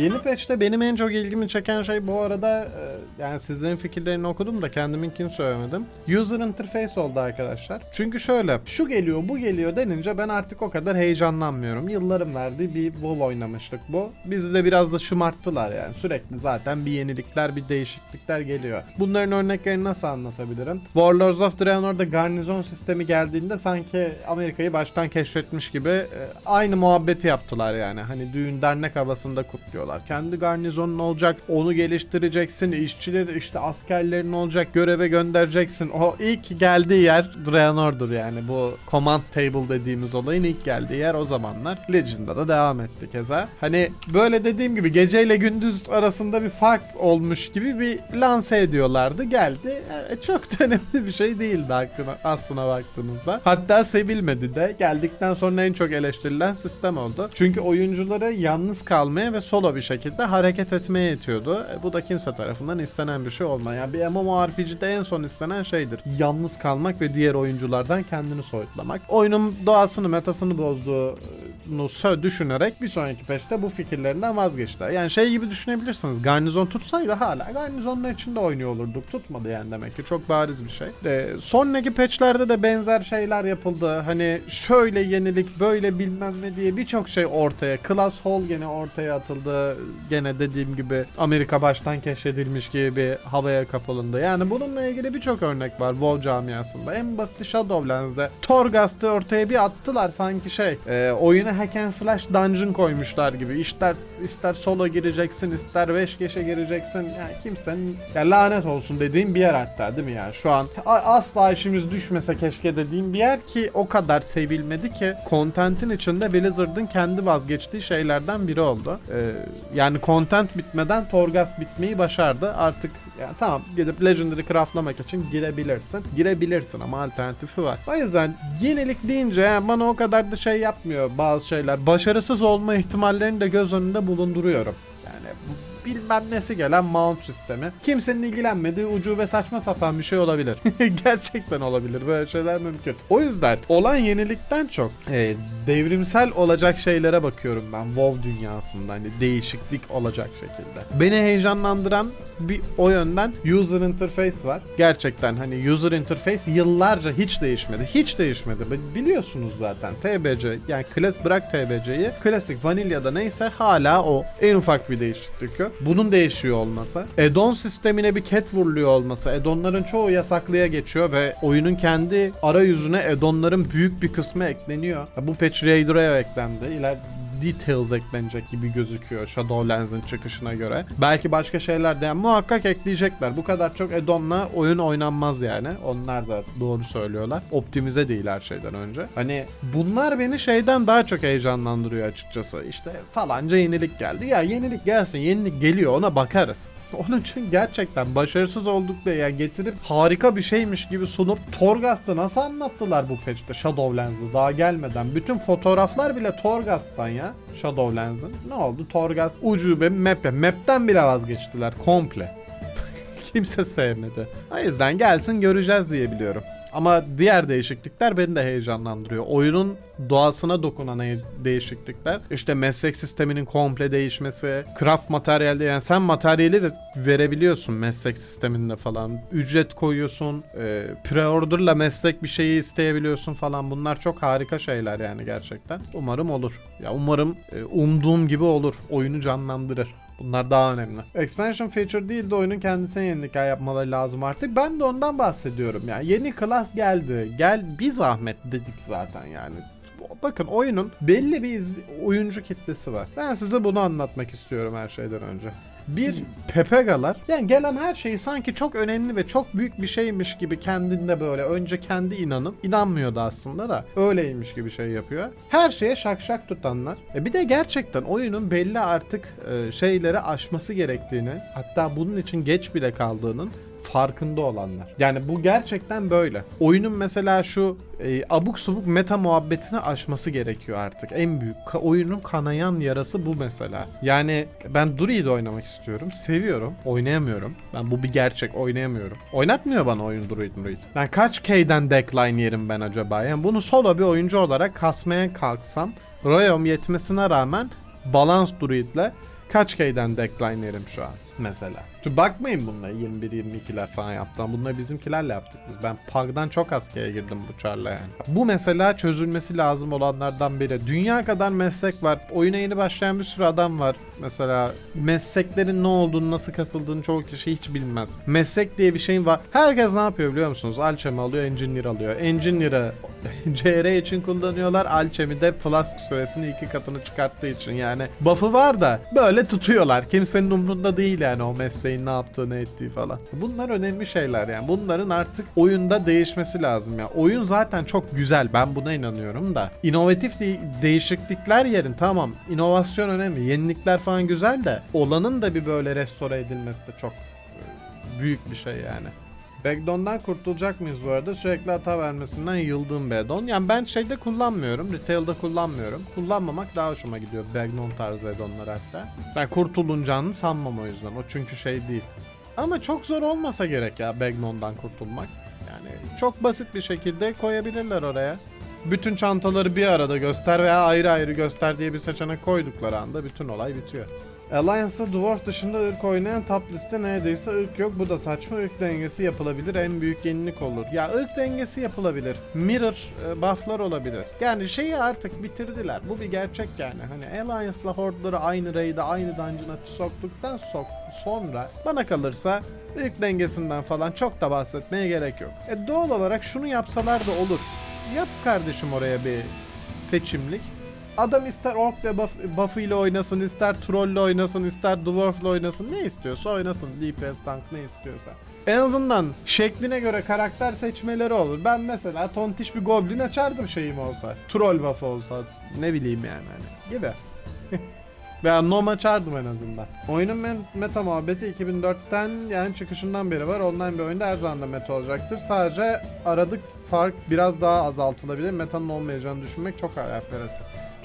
Yeni patch'te benim en çok ilgimi çeken şey bu arada e, yani sizlerin fikirlerini okudum da kendiminkini söylemedim. User interface oldu arkadaşlar. Çünkü şöyle şu geliyor bu geliyor denince ben artık o kadar heyecanlanmıyorum. Yılların verdiği bir WoW oynamışlık bu. Bizi de biraz da şımarttılar yani. Sürekli zaten bir yenilikler bir değişiklikler geliyor. Bunların örneklerini nasıl anlatabilirim? Warlords of Draenor'da garnizon sistemi geldiğinde sanki Amerika'yı baştan keşfetmiş gibi e, aynı muhabbeti yaptılar yani. Hani düğün dernek havasında kutluyorlar. Kendi garnizonun olacak, onu geliştireceksin, işçiler işte askerlerin olacak, göreve göndereceksin. O ilk geldiği yer Draenor'dur yani. Bu command table dediğimiz olayın ilk geldiği yer o zamanlar. Legend'da da devam etti keza. Hani böyle dediğim gibi geceyle gündüz arasında bir fark olmuş gibi bir lanse ediyorlardı. Geldi. E, çok da önemli bir şey değildi hakkına, aslına baktığınızda. Hatta sevilmedi de. Geldikten sonra en çok eleştirilen sistem oldu. Çünkü oyuncuları yalnız kalmaya ve solo bir şekilde hareket etmeye itiyordu. E, bu da kimse tarafından istenen bir şey olma. Yani bir MMORPG'de en son istenen şeydir. Yalnız kalmak ve diğer oyunculardan kendini soyutlamak. Oyunun doğasını, metasını bozduğunu düşünerek bir sonraki patch'te bu fikirlerinden vazgeçtiler. Yani şey gibi düşünebilirsiniz. Garnizon tutsaydı hala garnizonlar içinde oynuyor olurduk. Tutmadı yani demek ki. Çok bariz bir şey. E, sonraki patch'lerde de benzer şeyler yapıldı. Hani şöyle yenilik, böyle bilmem ne diye birçok şey ortaya. Class Hall gene ortaya atıldı. Gene dediğim gibi Amerika baştan keşfedilmiş gibi bir havaya kapılındı. Yani bununla ilgili birçok örnek var WoW camiasında. En basit Shadowlands'de Torghast'ı ortaya bir attılar sanki şey. E, oyuna hack and slash dungeon koymuşlar gibi. İster, ister solo gireceksin, ister 5 geçe gireceksin. Yani kimsenin ya lanet olsun dediğim bir yer hatta değil mi yani? Şu an asla işimiz düşmese keşke dediğim bir yer ki o kadar sevilmedi ki content'in içinde Blizzard'ın kendi vazgeçtiği şeylerden biri oldu. Ee, yani content bitmeden Torghast bitmeyi başardı. Artık yani tamam gidip Legendary craftlamak için girebilirsin. Girebilirsin ama alternatifi var. O yüzden yenilik deyince yani bana o kadar da şey yapmıyor bazı şeyler. Başarısız olma ihtimallerini de göz önünde bulunduruyorum. Bilmem nesi gelen mount sistemi. Kimsenin ilgilenmediği ucu ve saçma sapan bir şey olabilir. Gerçekten olabilir. Böyle şeyler mümkün. O yüzden olan yenilikten çok e, devrimsel olacak şeylere bakıyorum ben WoW dünyasında. Hani değişiklik olacak şekilde. Beni heyecanlandıran bir o yönden user interface var. Gerçekten hani user interface yıllarca hiç değişmedi. Hiç değişmedi. Biliyorsunuz zaten. TBC yani klas bırak TBC'yi. Klasik Vanilla'da neyse hala o. En ufak bir değişiklik yok. Bunun değişiyor olması. Add-on sistemine bir cat vuruluyor olması. Add-onların çoğu yasaklıya geçiyor ve oyunun kendi arayüzüne add-onların büyük bir kısmı ekleniyor. Bu patch Raider'a eklendi. İler details eklenecek gibi gözüküyor Shadowlands'ın çıkışına göre. Belki başka şeyler de yani muhakkak ekleyecekler. Bu kadar çok add-on'la oyun oynanmaz yani. Onlar da doğru söylüyorlar. Optimize değil her şeyden önce. Hani bunlar beni şeyden daha çok heyecanlandırıyor açıkçası. İşte falanca yenilik geldi. Ya yenilik gelsin. Yenilik geliyor ona bakarız. Onun için gerçekten başarısız olduk diye yani getirip harika bir şeymiş gibi sunup Torghast'ı nasıl anlattılar bu patch'te Shadowlands'ı daha gelmeden. Bütün fotoğraflar bile Torghast'tan ya Shadowlands'ın. Ne oldu? Torghast ucube map ya. Map'ten bile vazgeçtiler komple. Kimse sevmedi. O yüzden gelsin göreceğiz diye biliyorum. Ama diğer değişiklikler beni de heyecanlandırıyor. Oyunun doğasına dokunan he- değişiklikler. İşte meslek sisteminin komple değişmesi, craft materyalde yani sen materyali de verebiliyorsun meslek sisteminde falan. Ücret koyuyorsun, e, pre-order'la meslek bir şeyi isteyebiliyorsun falan. Bunlar çok harika şeyler yani gerçekten. Umarım olur. Ya umarım e, umduğum gibi olur. Oyunu canlandırır. Bunlar daha önemli. Expansion feature değil de oyunun kendisine yenilikler yapmaları lazım artık. Ben de ondan bahsediyorum. Yani yeni klas geldi. Gel bir zahmet dedik zaten yani. Bakın oyunun belli bir iz- oyuncu kitlesi var. Ben size bunu anlatmak istiyorum her şeyden önce. Bir Pepega'lar yani gelen her şeyi sanki çok önemli ve çok büyük bir şeymiş gibi kendinde böyle önce kendi inanıp inanmıyordu aslında da öyleymiş gibi şey yapıyor. Her şeye şak şak tutanlar. E bir de gerçekten oyunun belli artık e, şeyleri aşması gerektiğini hatta bunun için geç bile kaldığının farkında olanlar. Yani bu gerçekten böyle. Oyunun mesela şu e, abuk subuk meta muhabbetini aşması gerekiyor artık. En büyük ka- oyunun kanayan yarası bu mesela. Yani ben Druid oynamak istiyorum. Seviyorum. Oynayamıyorum. Ben bu bir gerçek. Oynayamıyorum. Oynatmıyor bana oyun Druid Druid. Ben kaç K'den decline yerim ben acaba? Yani bunu solo bir oyuncu olarak kasmaya kalksam Royom yetmesine rağmen balans druidle kaç K'den decline yerim şu an mesela. Çünkü bakmayın bunlara 21-22'ler falan yaptım. Bunları bizimkilerle yaptık biz. Ben PUBG'dan çok az K'ye girdim bu çarla yani. Bu mesela çözülmesi lazım olanlardan biri. Dünya kadar meslek var. Oyuna yeni başlayan bir sürü adam var. Mesela mesleklerin ne olduğunu, nasıl kasıldığını çoğu kişi hiç bilmez. Meslek diye bir şeyin var. Herkes ne yapıyor biliyor musunuz? Alchemy alıyor, Engineer alıyor. Engineer'ı CR için kullanıyorlar. Alchemy de Flask süresini iki katını çıkarttığı için yani. Buff'ı var da böyle tutuyorlar. Kimsenin umrunda değil yani o mesleğin ne yaptığı, ne ettiği falan. Bunlar önemli şeyler yani. Bunların artık oyunda değişmesi lazım ya. Oyun zaten çok güzel. Ben buna inanıyorum da. İnovatif de- değişiklikler yerin tamam. İnovasyon önemli. Yenilikler falan güzel de olanın da bir böyle restore edilmesi de çok e, büyük bir şey yani. Backdown'dan kurtulacak mıyız bu arada? Sürekli hata vermesinden yıldığım Backdown. Yani ben şeyde kullanmıyorum. Retail'da kullanmıyorum. Kullanmamak daha hoşuma gidiyor. Backdown tarzı addonlar hatta. Ben kurtulunacağını sanmam o yüzden. O çünkü şey değil. Ama çok zor olmasa gerek ya Backdown'dan kurtulmak. Yani çok basit bir şekilde koyabilirler oraya. Bütün çantaları bir arada göster veya ayrı ayrı göster diye bir seçenek koydukları anda bütün olay bitiyor. Alliance'da Dwarf dışında ırk oynayan top liste neredeyse ırk yok. Bu da saçma ırk dengesi yapılabilir. En büyük yenilik olur. Ya ırk dengesi yapılabilir. Mirror e, bufflar olabilir. Yani şeyi artık bitirdiler. Bu bir gerçek yani. Hani Alliance'la Horde'ları aynı raid'e aynı dungeon'a soktuktan sok sonra bana kalırsa ırk dengesinden falan çok da bahsetmeye gerek yok. E doğal olarak şunu yapsalar da olur. Yap kardeşim oraya bir seçimlik. Adam ister ork ve buff, ile oynasın, ister troll ile oynasın, ister dwarf ile oynasın. Ne istiyorsa oynasın. DPS tank ne istiyorsa. En azından şekline göre karakter seçmeleri olur. Ben mesela tontiş bir goblin açardım şeyim olsa. Troll buff olsa. Ne bileyim yani hani. Gibi. Veya Nom açardım en azından. Oyunun meta muhabbeti 2004'ten yani çıkışından beri var. Online bir oyunda her zaman da meta olacaktır. Sadece aradık fark biraz daha azaltılabilir. Meta'nın olmayacağını düşünmek çok hayalperest.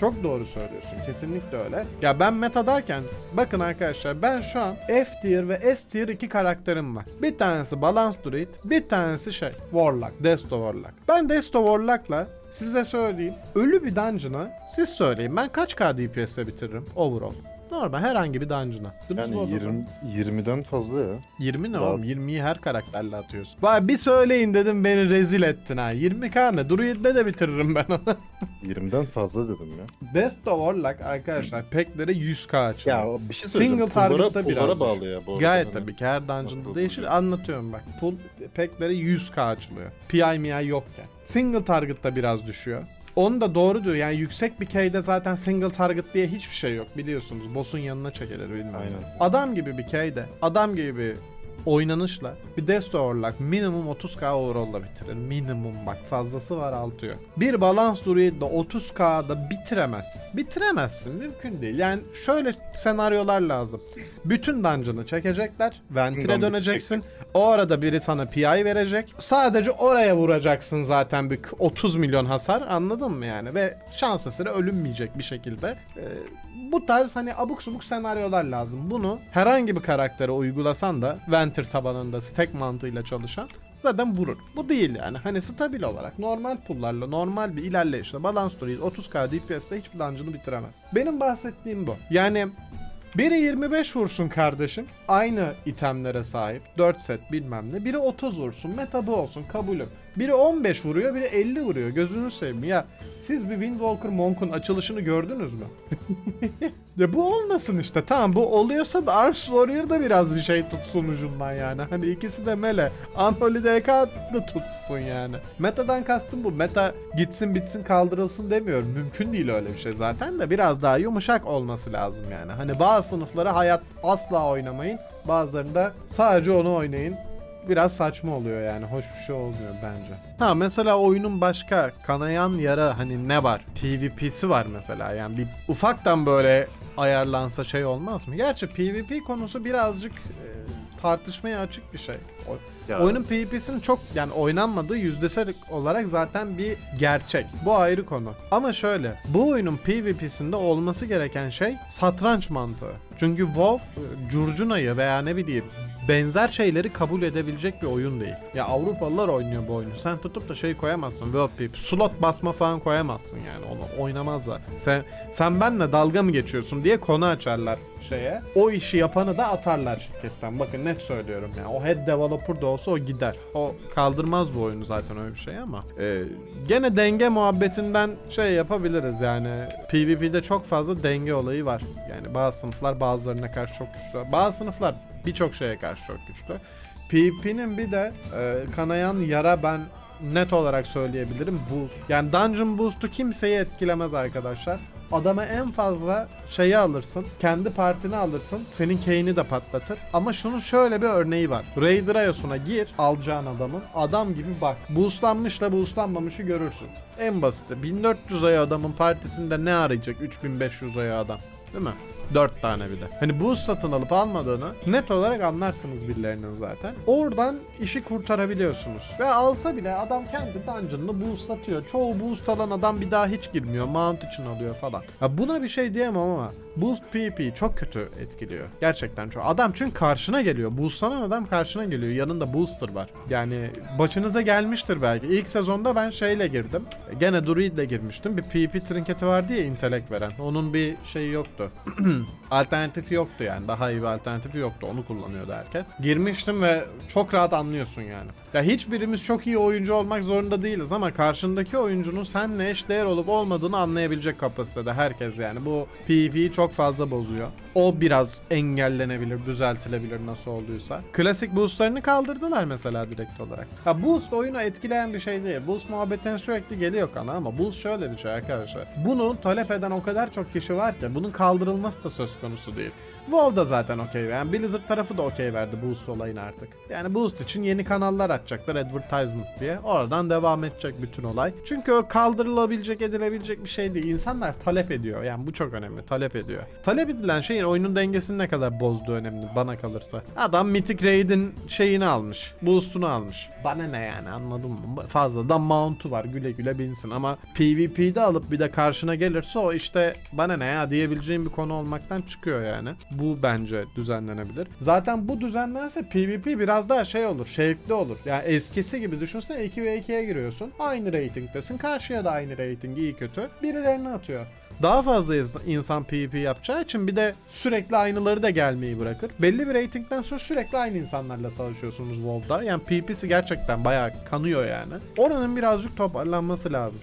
Çok doğru söylüyorsun. Kesinlikle öyle. Ya ben meta derken bakın arkadaşlar ben şu an F tier ve S tier iki karakterim var. Bir tanesi Balance Druid, bir tanesi şey Warlock, Desto Warlock. Ben Desto Warlock'la size söyleyeyim. Ölü bir dungeon'a siz söyleyin ben kaç k DPS'e bitiririm overall. Normal herhangi bir dungeon'a. Yani 20, 20'den fazla ya. 20 ne Bravo. oğlum? 20'yi her karakterle atıyorsun. Vay bir söyleyin dedim beni rezil ettin ha. 20k ne? Druid'le de bitiririm ben onu. 20'den fazla dedim ya. Desto Warlock arkadaşlar packlere 100k açıyor. Ya bir şey söyleyeceğim. Single target'ta biraz pullara bağlı ya bu arada. Gayet Hani tabii ki her dungeon'da değişir. Anlatıyorum bak. Pull packlere 100k açılıyor. PI MI yokken. Single target'ta biraz düşüyor. Onu da doğru diyor. Yani yüksek bir K'de zaten single target diye hiçbir şey yok biliyorsunuz. Boss'un yanına çekilir bilmem. Aynen. ne. Adam gibi bir K'de, adam gibi oynanışla bir Desto Warlock minimum 30k overall'la bitirir. Minimum bak fazlası var altı yok. Bir balans druid'de 30k'da bitiremezsin. Bitiremezsin mümkün değil. Yani şöyle senaryolar lazım. Bütün dungeon'ı çekecekler. Ventre döneceksin. O arada biri sana PI verecek. Sadece oraya vuracaksın zaten bir 30 milyon hasar anladın mı yani? Ve şans eseri ölünmeyecek bir şekilde. Ee, bu tarz hani abuk subuk senaryolar lazım. Bunu herhangi bir karaktere uygulasan da Ventre tabanında stack mantığıyla çalışan zaten vurur. Bu değil yani. Hani stabil olarak normal pullarla normal bir ilerleyişle balance story 30k DPS'le hiçbir dungeon'ı bitiremez. Benim bahsettiğim bu. Yani biri 25 vursun kardeşim. Aynı itemlere sahip. 4 set bilmem ne. Biri 30 vursun. Meta bu olsun. Kabulüm. Biri 15 vuruyor. Biri 50 vuruyor. Gözünü seveyim. Ya siz bir Windwalker Monk'un açılışını gördünüz mü? ya bu olmasın işte. Tamam bu oluyorsa da Arms Warrior da biraz bir şey tutsun ucundan yani. Hani ikisi de mele. Unholy DK da tutsun yani. Meta'dan kastım bu. Meta gitsin bitsin kaldırılsın demiyorum. Mümkün değil öyle bir şey zaten de biraz daha yumuşak olması lazım yani. Hani bazı sınıflara hayat asla oynamayın. Bazılarında sadece onu oynayın biraz saçma oluyor yani. Hoş bir şey olmuyor bence. Ha mesela oyunun başka kanayan yara hani ne var? PvP'si var mesela. Yani bir ufaktan böyle ayarlansa şey olmaz mı? Gerçi PvP konusu birazcık e, tartışmaya açık bir şey. O- Ya, Oyunun PvP'sinin çok yani oynanmadığı yüzdesel olarak zaten bir gerçek. Bu ayrı konu. Ama şöyle bu oyunun PvP'sinde olması gereken şey satranç mantığı. Çünkü WoW e, curcunayı veya ne bileyim benzer şeyleri kabul edebilecek bir oyun değil. Ya Avrupalılar oynuyor bu oyunu. Sen tutup da şey koyamazsın. World Peep. Slot basma falan koyamazsın yani. Onu oynamazlar. Sen sen benle dalga mı geçiyorsun diye konu açarlar şeye. O işi yapanı da atarlar şirketten. Bakın net söylüyorum yani. O head developer da olsa o gider. O kaldırmaz bu oyunu zaten öyle bir şey ama. Ee, gene denge muhabbetinden şey yapabiliriz yani. PvP'de çok fazla denge olayı var. Yani bazı sınıflar bazılarına karşı çok güçlü. Bazı sınıflar birçok şeye karşı çok güçlü. PvP'nin bir de e, kanayan yara ben net olarak söyleyebilirim boost. Yani dungeon boost'u kimseyi etkilemez arkadaşlar. Adama en fazla şeyi alırsın, kendi partini alırsın, senin Kane'i de patlatır. Ama şunun şöyle bir örneği var. Raider Ayos'una gir, alacağın adamın. Adam gibi bak. Boostlanmışla boostlanmamışı görürsün. En basiti. 1400 ay adamın partisinde ne arayacak 3500 ay adam? Değil mi? 4 tane bir de. Hani boost satın alıp almadığını net olarak anlarsınız birilerinin zaten. Oradan işi kurtarabiliyorsunuz. Ve alsa bile adam kendi dungeon'ını boost satıyor. Çoğu boost alan adam bir daha hiç girmiyor. Mount için alıyor falan. Ya buna bir şey diyemem ama boost PvP çok kötü etkiliyor. Gerçekten çok. Adam çünkü karşına geliyor. Boostlanan adam karşına geliyor. Yanında booster var. Yani başınıza gelmiştir belki. İlk sezonda ben şeyle girdim. Gene Druid'le girmiştim. Bir PvP trinketi vardı ya intelek veren. Onun bir şeyi yoktu. alternatifi yoktu yani. Daha iyi bir alternatifi yoktu. Onu kullanıyordu herkes. Girmiştim ve çok rahat anlıyorsun yani. Ya hiçbirimiz çok iyi oyuncu olmak zorunda değiliz ama karşındaki oyuncunun seninle eşdeğer olup olmadığını anlayabilecek kapasitede herkes yani. Bu PvP'yi çok fazla bozuyor. O biraz engellenebilir, düzeltilebilir nasıl olduysa. Klasik boostlarını kaldırdılar mesela direkt olarak. Ha boost oyunu etkileyen bir şey değil. Boost muhabbetten sürekli geliyor kana ama boost şöyle bir şey arkadaşlar. Bunu talep eden o kadar çok kişi var ki bunun kaldırılması da söz konusu değil. WoW da zaten okey. Yani Blizzard tarafı da okey verdi Boost olayını artık. Yani Boost için yeni kanallar açacaklar advertisement diye. Oradan devam edecek bütün olay. Çünkü o kaldırılabilecek edilebilecek bir şey değil. İnsanlar talep ediyor. Yani bu çok önemli. Talep ediyor. Talep edilen şeyin oyunun dengesini ne kadar bozduğu önemli bana kalırsa. Adam Mythic Raid'in şeyini almış. Boost'unu almış. Bana ne yani anladın mı? Fazladan mount'u var güle güle binsin ama PvP'de alıp bir de karşına gelirse o işte bana ne ya diyebileceğim bir konu olmaktan çıkıyor yani. Bu bence düzenlenebilir. Zaten bu düzenlense PvP biraz daha şey olur, şevkli olur. Yani eskisi gibi düşünsene 2 ve 2'ye giriyorsun. Aynı ratingdesin. Karşıya da aynı rating iyi kötü. Birilerini atıyor. Daha fazla ins- insan PvP yapacağı için bir de sürekli aynıları da gelmeyi bırakır. Belli bir ratingden sonra sürekli aynı insanlarla savaşıyorsunuz WoW'da. Yani PvP'si gerçekten bayağı kanıyor yani. Oranın birazcık toparlanması lazım.